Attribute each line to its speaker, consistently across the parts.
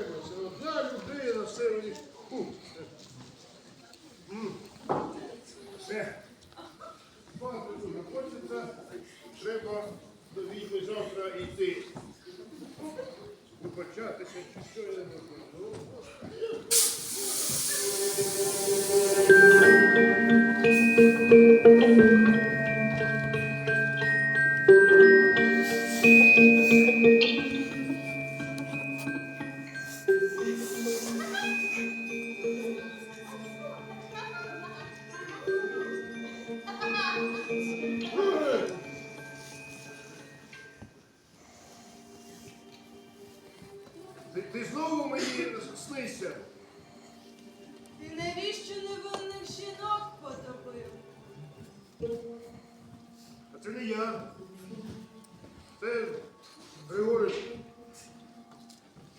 Speaker 1: втримується. Одна людина все мені. Все. Багато дуже хочеться, треба до війни завтра йти. Початися, чи що я не можу. Ти, ти знову мені снися.
Speaker 2: Ти навіщо невинних жінок потопив?
Speaker 1: А це не я. Це Григорич.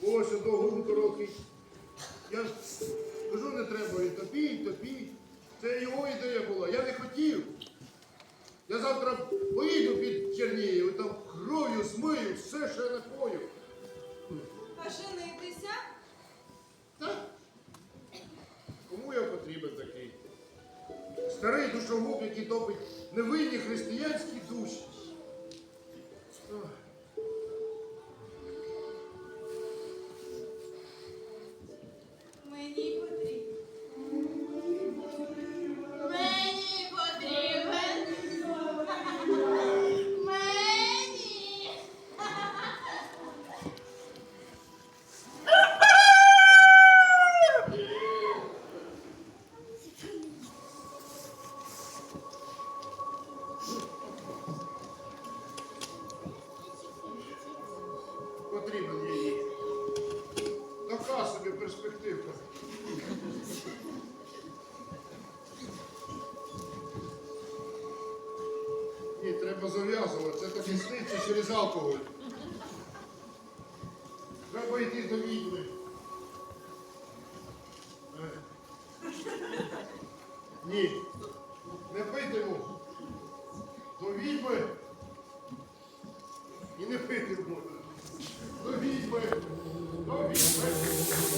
Speaker 1: Волосся довго короткий. Я ж кажу, не треба, і топіть, топіть. Це його ідея була. Я не хотів. Я завтра поїду під Чернігів, там кров'ю змию, все, що я напою.
Speaker 2: Женитися?
Speaker 1: Кому я потрібен такий? Старий душогуб, який топить невинні християнські душі. Ох.
Speaker 2: потрібен
Speaker 1: її. Така собі перспективка. Ні, треба зав'язувати. Це так сниться через алкоголь. Треба йти до відьми. Е. Ні. Не питиму. До відьми і не питиму. Thank you.